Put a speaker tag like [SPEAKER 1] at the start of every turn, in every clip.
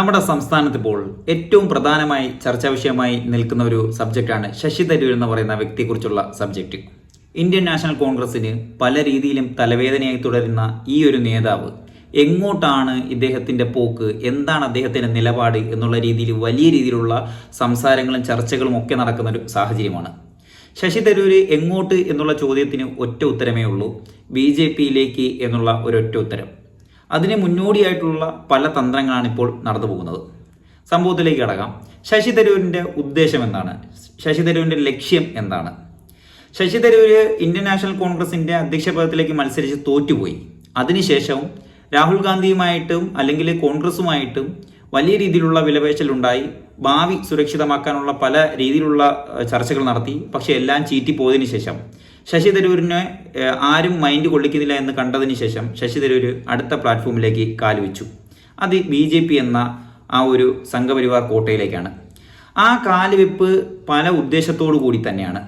[SPEAKER 1] നമ്മുടെ സംസ്ഥാനത്ത് ഇപ്പോൾ ഏറ്റവും പ്രധാനമായി ചർച്ചാ വിഷയമായി നിൽക്കുന്ന ഒരു സബ്ജക്റ്റാണ് ശശി തരൂർ എന്ന് പറയുന്ന വ്യക്തിയെക്കുറിച്ചുള്ള സബ്ജക്റ്റ് ഇന്ത്യൻ നാഷണൽ കോൺഗ്രസിന് പല രീതിയിലും തലവേദനയായി തുടരുന്ന ഈ ഒരു നേതാവ് എങ്ങോട്ടാണ് ഇദ്ദേഹത്തിന്റെ പോക്ക്? എന്താണ് അദ്ദേഹത്തിന്റെ നിലപാട്? എന്നുള്ള രീതിയിൽ വലിയ രീതിയിലുള്ള സംസാരങ്ങളും ചർച്ചകളും ഒക്കെ നടക്കുന്ന ഒരു സാഹചര്യമാണ്. ശശി തരൂര് എങ്ങോട്ട് എന്നുള്ള ചോദ്യത്തിന് ഒറ്റ ഉത്തരമേ ഉള്ളൂ. ബി ജെ പിയിലേക്ക് എന്നുള്ള ഒരൊറ്റ ഉത്തരം. അതിന് മുന്നോടിയായിട്ടുള്ള പല തന്ത്രങ്ങളാണ് ഇപ്പോൾ നടന്നു പോകുന്നത്. സംഭവത്തിലേക്ക് കടക്കാം. ശശി തരൂരിന്റെ ഉദ്ദേശം എന്താണ്? ശശി തരൂരിന്റെ ലക്ഷ്യം എന്താണ്? ശശി തരൂര് ഇന്ത്യൻ നാഷണൽ കോൺഗ്രസിന്റെ അധ്യക്ഷ പദത്തിലേക്ക് മത്സരിച്ച് തോറ്റുപോയി. അതിനുശേഷവും രാഹുൽ ഗാന്ധിയുമായിട്ടും അല്ലെങ്കിൽ കോൺഗ്രസുമായിട്ടും വലിയ രീതിയിലുള്ള വിലപേശലുണ്ടായി. ഭാവി സുരക്ഷിതമാക്കാനുള്ള പല രീതിയിലുള്ള ചർച്ചകൾ നടത്തി. പക്ഷേ എല്ലാം ചീറ്റിപ്പോയതിനു ശേഷം ശശി തരൂരിനെ ആരും മൈൻഡ് കൊള്ളിക്കുന്നില്ല എന്ന് കണ്ടതിന് ശേഷം ശശി തരൂര് അടുത്ത പ്ലാറ്റ്ഫോമിലേക്ക് കാലുവെച്ചു അത് ബി ജെ പി എന്ന ആ ഒരു സംഘപരിവാർ കോട്ടയിലേക്കാണ്. ആ കാലുവെപ്പ് പല ഉദ്ദേശത്തോടു കൂടി തന്നെയാണ്.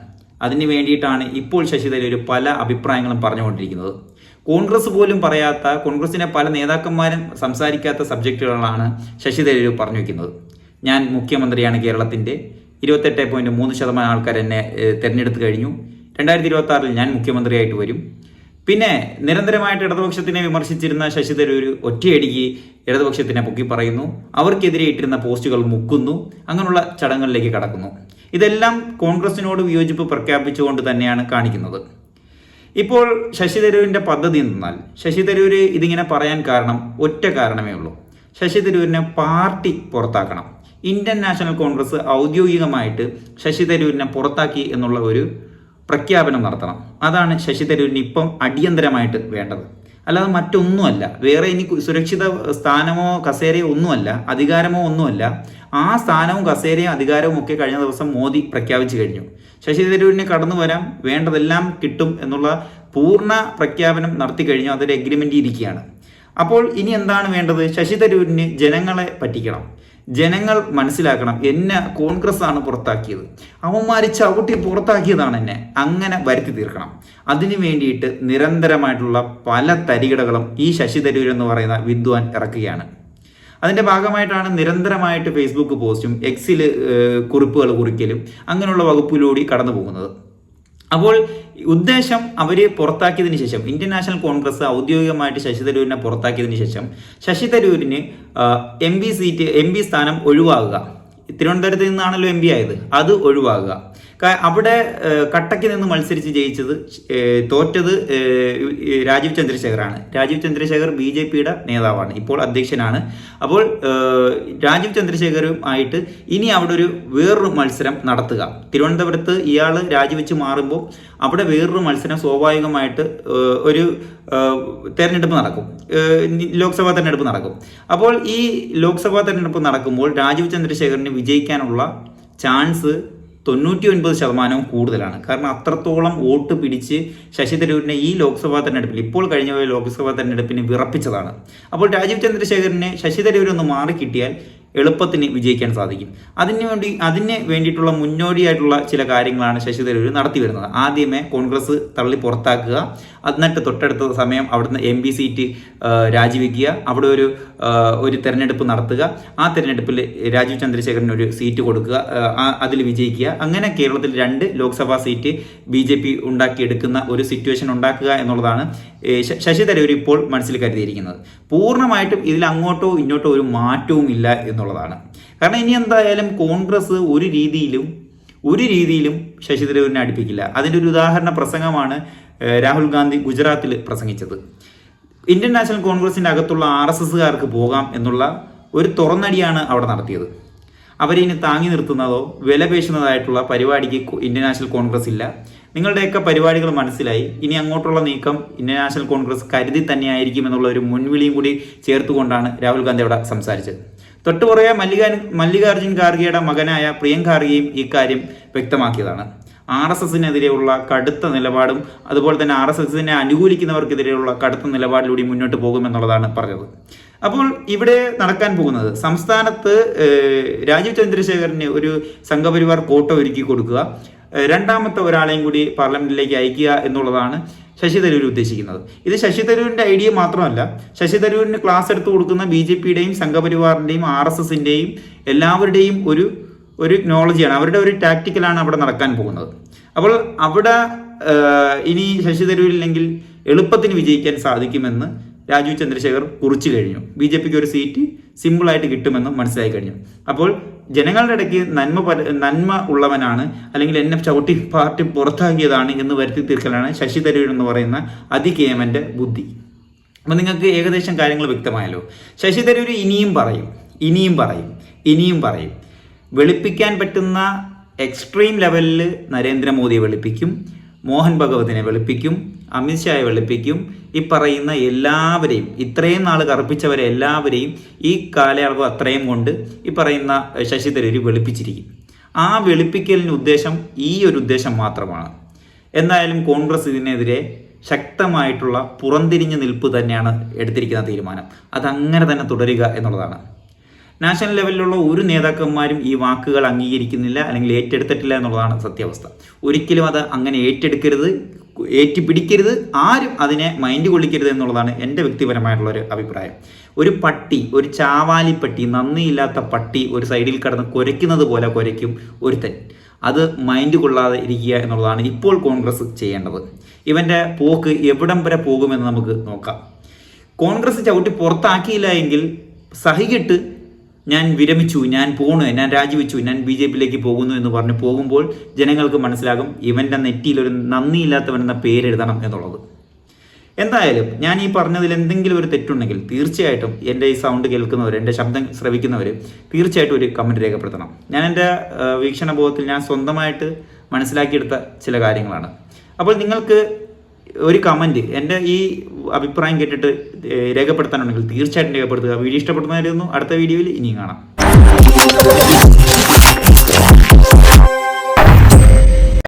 [SPEAKER 1] അതിന് വേണ്ടിയിട്ടാണ് ഇപ്പോൾ ശശി തരൂർ പല അഭിപ്രായങ്ങളും പറഞ്ഞുകൊണ്ടിരിക്കുന്നത്. കോൺഗ്രസ് പോലും പറയാത്ത കോൺഗ്രസിനെ പല നേതാക്കന്മാരും സംസാരിക്കാത്ത സബ്ജക്റ്റുകളാണ് ശശി തരൂർ പറഞ്ഞു വെക്കുന്നത്. ഞാൻ മുഖ്യമന്ത്രിയാണ് കേരളത്തിന്റെ ഇരുപത്തെട്ട് പോയിന്റ് മൂന്ന് ശതമാനം ആൾക്കാർ എന്നെ തെരഞ്ഞെടുത്ത് കഴിഞ്ഞു. രണ്ടായിരത്തി ഇരുപത്തി ആറിൽ ഞാൻ മുഖ്യമന്ത്രിയായിട്ട് വരും. പിന്നെ നിരന്തരമായിട്ട് ഇടതുപക്ഷത്തിനെ വിമർശിച്ചിരുന്ന ശശി തരൂർ ഒറ്റയടിക്ക് ഇടതുപക്ഷത്തിനെ പൊക്കി പറയുന്നു. അവർക്കെതിരെ ഇട്ടിരുന്ന പോസ്റ്റുകൾ മുക്കുന്നു. അങ്ങനെയുള്ള ചടങ്ങുകളിലേക്ക് കടക്കുന്നു. ഇതെല്ലാം കോൺഗ്രസിനോട് വിയോജിപ്പ് പ്രഖ്യാപിച്ചുകൊണ്ട് തന്നെയാണ് കാണിക്കുന്നത്. ഇപ്പോൾ ശശി തരൂരിന്റെ പദ്ധതി എന്നാൽ ശശി തരൂര് ഇതിങ്ങനെ പറയാൻ കാരണം ഒറ്റ കാരണമേ ഉള്ളൂ. ശശി തരൂരിനെ പാർട്ടി പുറത്താക്കണം. ഇന്ത്യൻ നാഷണൽ കോൺഗ്രസ് ഔദ്യോഗികമായിട്ട് ശശി തരൂരിനെ പുറത്താക്കി എന്നുള്ള ഒരു പ്രഖ്യാപനം നടത്തണം. അതാണ് ശശി തരൂരിന് ഇപ്പം അടിയന്തരമായിട്ട് വേണ്ടത്. അല്ലാതെ മറ്റൊന്നുമല്ല. വേറെ ഇനി സുരക്ഷിത സ്ഥാനമോ കസേരയോ ഒന്നുമല്ല അധികാരമോ ഒന്നുമല്ല. ആ സ്ഥാനവും കസേരയും അധികാരവും ഒക്കെ കഴിഞ്ഞ ദിവസം മോദി പ്രഖ്യാപിച്ചു കഴിഞ്ഞു. ശശി തരൂരിനെ കടന്നു വരാം വേണ്ടതെല്ലാം കിട്ടും എന്നുള്ള പൂർണ പ്രഖ്യാപനം നടത്തി കഴിഞ്ഞു. അതൊരു എഗ്രിമെന്റ് ഇരിക്കുകയാണ്. അപ്പോൾ ഇനി എന്താണ് വേണ്ടത്? ശശി തരൂരിന് ജനങ്ങളെ പറ്റിക്കണം. ജനങ്ങൾ മനസ്സിലാക്കണം എന്നെ കോൺഗ്രസ് ആണ് പുറത്താക്കിയത്. അവന്മാരി ചവിട്ടി പുറത്താക്കിയതാണ് എന്നെ. അങ്ങനെ വരുത്തി തീർക്കണം. അതിനു വേണ്ടിയിട്ട് നിരന്തരമായിട്ടുള്ള പല തരികിടകളും ഈ ശശി തരൂർ എന്ന് പറയുന്ന വിദ്വാൻ ഇറക്കുകയാണ്. അതിന്റെ ഭാഗമായിട്ടാണ് നിരന്തരമായിട്ട് ഫേസ്ബുക്ക് പോസ്റ്റും എക്സിൽ കുറിപ്പുകൾ കുറിക്കലും അങ്ങനെയുള്ള വകുപ്പിലൂടെ കടന്നു പോകുന്നത് അപ്പോൾ ഉദ്ദേശം അവർ പുറത്താക്കിയതിന് ശേഷം ഇന്ത്യൻ നാഷണൽ കോൺഗ്രസ് ഔദ്യോഗികമായിട്ട് ശശി തരൂരിനെ പുറത്താക്കിയതിന് ശേഷം Shashi തരൂരിന് M P seat M P സ്ഥാനം ഒഴിവാകുക. തിരുവനന്തപുരത്ത് നിന്നാണല്ലോ എം പി ആയത് അത് ഒഴിവാകുക. അവിടെ കട്ടയ്ക്ക് നിന്ന് മത്സരിച്ച് ജയിച്ചത് തോറ്റത് രാജീവ് ചന്ദ്രശേഖറാണ്. രാജീവ് ചന്ദ്രശേഖർ ബി ജെ പിയുടെ നേതാവാണ്. ഇപ്പോൾ അധ്യക്ഷനാണ്. അപ്പോൾ രാജീവ് ചന്ദ്രശേഖരും ആയിട്ട് ഇനി അവിടെ ഒരു വേറൊരു മത്സരം നടത്തുക. തിരുവനന്തപുരത്ത് ഇയാൾ രാജിവെച്ച് മാറുമ്പോൾ അവിടെ വേറൊരു മത്സരം സ്വാഭാവികമായിട്ട് ഒരു തെരഞ്ഞെടുപ്പ് നടക്കും. ലോക്സഭാ തെരഞ്ഞെടുപ്പ് നടക്കും. അപ്പോൾ ഈ ലോക്സഭാ തെരഞ്ഞെടുപ്പ് നടക്കുമ്പോൾ രാജീവ് ചന്ദ്രശേഖറിന് വിജയിക്കാനുള്ള ചാൻസ് തൊണ്ണൂറ്റി ഒൻപത് ശതമാനവും കൂടുതലാണ്. കാരണം അത്രത്തോളം വോട്ട് പിടിച്ച് ശശി തരൂരിനെ ഈ ലോക്സഭാ തെരഞ്ഞെടുപ്പിൽ ഇപ്പോൾ കഴിഞ്ഞ ലോക്സഭാ തെരഞ്ഞെടുപ്പിന് വിറപ്പിച്ചതാണ്. അപ്പോൾ രാജീവ് ചന്ദ്രശേഖരനെ ശശി തരൂരൊന്ന് മാറിക്കിട്ടിയാൽ എളുപ്പത്തിന് വിജയിക്കാൻ സാധിക്കും. അതിന് വേണ്ടി അതിന് വേണ്ടിയിട്ടുള്ള മുന്നോടിയായിട്ടുള്ള ചില കാര്യങ്ങളാണ് ശശി തരൂർ നടത്തി വരുന്നത്. ആദ്യമേ കോൺഗ്രസ് തള്ളി പുറത്താക്കുക എന്നിട്ട് തൊട്ടടുത്ത സമയം അവിടുന്ന് എം പി സീറ്റ് രാജിവെക്കുക അവിടെ ഒരു ഒരു തെരഞ്ഞെടുപ്പ് നടത്തുക ആ തെരഞ്ഞെടുപ്പിൽ രാജീവ് ചന്ദ്രശേഖരന് ഒരു സീറ്റ് കൊടുക്കുക അതിൽ വിജയിക്കുക. അങ്ങനെ കേരളത്തിൽ രണ്ട് Lok Sabha seat B J P ഉണ്ടാക്കിയെടുക്കുന്ന ഒരു സിറ്റുവേഷൻ ഉണ്ടാക്കുക എന്നുള്ളതാണ് ശശി തരൂർ ഇപ്പോൾ മനസ്സിൽ കരുതിയിരിക്കുന്നത്. പൂർണമായിട്ടും ഇതിൽ അങ്ങോട്ടോ ഇങ്ങോട്ടോ ഒരു മാറ്റവും ഇല്ല എന്നുള്ളതാണ്. കാരണം ഇനി എന്തായാലും കോൺഗ്രസ് ഒരു രീതിയിലും ഒരു രീതിയിലും ശശി തരൂരിനെ അടുപ്പിക്കില്ല. അതിന്റെ ഒരു ഉദാഹരണ പ്രസംഗമാണ് രാഹുൽ ഗാന്ധി ഗുജറാത്തിൽ പ്രസംഗിച്ചത്. ഇന്ത്യൻ നാഷണൽ കോൺഗ്രസിന്റെ അകത്തുള്ള ആർ എസ് എസ്സുകാർക്ക് പോകാം എന്നുള്ള ഒരു തുറന്നടിയാണ് അവിടെ നടത്തിയത്. അവരെ ഇനി താങ്ങി നിർത്തുന്നതോ വില പേശുന്നതായിട്ടുള്ള പരിപാടിക്ക് ഇന്ത്യൻ നാഷണൽ കോൺഗ്രസ് ഇല്ല. നിങ്ങളുടെയൊക്കെ പരിപാടികൾ മനസ്സിലായി. ഇനി അങ്ങോട്ടുള്ള നീക്കം ഇന്ത്യൻ നാഷണൽ കോൺഗ്രസ് കരുതി തന്നെയായിരിക്കും എന്നുള്ള ഒരു മുൻവിളിയും കൂടി ചേർത്തുകൊണ്ടാണ് രാഹുൽ ഗാന്ധി അവിടെ സംസാരിച്ചത്. തൊട്ടുപുറകെ മല്ലികാ മല്ലികാർജുൻ ഖാർഗെയുടെ മകനായ പ്രിയങ്കാർഗെയും ഇക്കാര്യം വ്യക്തമാക്കിയതാണ്. ആർ എസ് എസിനെതിരെയുള്ള കടുത്ത നിലപാടും അതുപോലെ തന്നെ ആർ എസ് എസിനെ അനുകൂലിക്കുന്നവർക്കെതിരെയുള്ള കടുത്ത നിലപാടിലൂടെ മുന്നോട്ട് പോകുമെന്നുള്ളതാണ് പറഞ്ഞത്. അപ്പോൾ ഇവിടെ നടക്കാൻ പോകുന്നത് സംസ്ഥാനത്ത് രാജീവ് ചന്ദ്രശേഖരന് ഒരു സംഘപരിവാർ കോട്ട ഒരുക്കി കൊടുക്കുക രണ്ടാമത്തെ ഒരാളെയും കൂടി പാർലമെന്റിലേക്ക് അയക്കുക എന്നുള്ളതാണ് ശശി തരൂർ ഉദ്ദേശിക്കുന്നത്. ഇത് ശശി തരൂരിന്റെ ഐഡിയ മാത്രമല്ല ശശി തരൂരിന് ക്ലാസ് എടുത്തു കൊടുക്കുന്ന ബി ജെ പിയുടെയും സംഘപരിവാറിന്റെയും ആർ എസ് എസിന്റെയും എല്ലാവരുടെയും ഒരു ഒരു നോളജിയാണ് അവരുടെ ഒരു ടാക്ടിക്കലാണ് അവിടെ നടക്കാൻ പോകുന്നത്. അപ്പോൾ അവിടെ ഇനി ശശി തരൂരില്ലെങ്കിൽ എളുപ്പത്തിന് വിജയിക്കാൻ സാധിക്കുമെന്ന് രാജീവ് ചന്ദ്രശേഖർ കുറിച്ചു കഴിഞ്ഞു. ബി ജെ പിക്ക് ഒരു സീറ്റ് സിമ്പിളായിട്ട് കിട്ടുമെന്നും മനസ്സിലായി കഴിഞ്ഞു. അപ്പോൾ ജനങ്ങളുടെ ഇടയ്ക്ക് നന്മ നന്മ ഉള്ളവനാണ് അല്ലെങ്കിൽ എന്നെ ചവിട്ടി പാർട്ടി പുറത്താക്കിയതാണ് എന്ന് വരുത്തി തീർക്കലാണ് ശശി തരൂർ എന്ന് പറയുന്ന അതികേമന്റെ ബുദ്ധി. അപ്പം നിങ്ങൾക്ക് ഏകദേശം കാര്യങ്ങൾ വ്യക്തമായല്ലോ. ശശി തരൂർ ഇനിയും പറയും ഇനിയും പറയും ഇനിയും പറയും. വെളുപ്പിക്കാൻ പറ്റുന്ന എക്സ്ട്രീം ലെവലിൽ നരേന്ദ്രമോദിയെ വെളുപ്പിക്കും. മോഹൻ ഭഗവതിനെ വെളുപ്പിക്കും അമിത്ഷായെ വെളുപ്പിക്കും ഈ പറയുന്ന എല്ലാവരെയും ഇത്രയും നാൾ കറുപ്പിച്ചവരെ എല്ലാവരെയും ഈ കാലയളവ് അത്രയും കൊണ്ട് ഈ പറയുന്ന ശശി വെളുപ്പിച്ചിരിക്കും. ആ വെളുപ്പിക്കലിന് ഉദ്ദേശം ഈ ഒരു ഉദ്ദേശം മാത്രമാണ്. എന്തായാലും കോൺഗ്രസ് ഇതിനെതിരെ ശക്തമായിട്ടുള്ള പുറംതിരിഞ്ഞ് നിൽപ്പ് തന്നെയാണ് എടുത്തിരിക്കുന്ന തീരുമാനം. അതങ്ങനെ തന്നെ തുടരുക എന്നുള്ളതാണ്. നാഷണൽ ലെവലിലുള്ള ഒരു നേതാക്കന്മാരും ഈ വാക്കുകൾ അംഗീകരിക്കുന്നില്ല അല്ലെങ്കിൽ ഏറ്റെടുത്തിട്ടില്ല എന്നുള്ളതാണ് സത്യാവസ്ഥ. ഒരിക്കലും അത് അങ്ങനെ ഏറ്റെടുക്കരുത് ഏറ്റുപിടിക്കരുത് ആരും അതിനെ മൈൻഡ് കൊള്ളിക്കരുത് എന്നുള്ളതാണ് എന്റെ വ്യക്തിപരമായിട്ടുള്ള ഒരു അഭിപ്രായം. ഒരു പട്ടി ഒരു ചാവാലിപ്പട്ടി നന്ദിയില്ലാത്ത പട്ടി ഒരു സൈഡിൽ കിടന്ന് കുരയ്ക്കുന്നത് പോലെ കുരയ്ക്കും ഒരുത്തൻ അത് മൈൻഡ് കൊള്ളാതെ ഇരിക്കുക എന്നുള്ളതാണ് ഇപ്പോൾ കോൺഗ്രസ് ചെയ്യേണ്ടത്. ഇവന്റെ പോക്ക് എവിടം വരെ പോകുമെന്ന് നമുക്ക് നോക്കാം. കോൺഗ്രസ് ചവിട്ടി പുറത്താക്കിയില്ല എങ്കിൽ സഹികിട്ട് ഞാൻ വിരമിച്ചു ഞാൻ പോണു ഞാൻ രാജിവെച്ചു ഞാൻ ബി ജെ പിയിലേക്ക് പോകുന്നു എന്ന് പറഞ്ഞ് പോകുമ്പോൾ ജനങ്ങൾക്ക് മനസ്സിലാകും ഇവന്റെ നെറ്റിയിൽ ഒരു നന്ദിയില്ലാത്തവൻ എന്ന പേരെഴുതണം എന്നുള്ളത്. എന്തായാലും ഞാൻ ഈ പറഞ്ഞതിൽ എന്തെങ്കിലും ഒരു തെറ്റുണ്ടെങ്കിൽ തീർച്ചയായിട്ടും എന്റെ ഈ സൗണ്ട് കേൾക്കുന്നവർ എന്റെ ശബ്ദം ശ്രവിക്കുന്നവർ തീർച്ചയായിട്ടും ഒരു കമന്റ് രേഖപ്പെടുത്തണം. ഞാൻ എന്റെ വീക്ഷണബോധത്തിൽ ഞാൻ സ്വന്തമായിട്ട് മനസ്സിലാക്കിയെടുത്ത ചില കാര്യങ്ങളാണ്. അപ്പോൾ നിങ്ങൾക്ക് ഒരു കമന്റ് എന്റെ ഈ അഭിപ്രായം കേട്ടിട്ട് രേഖപ്പെടുത്താനുണ്ടെങ്കിൽ തീർച്ചയായിട്ടും രേഖപ്പെടുത്തുക. വീഡിയോ ഇഷ്ടപ്പെടുന്നതായിരുന്നു അടുത്ത വീഡിയോയിൽ ഇനിയും കാണാം.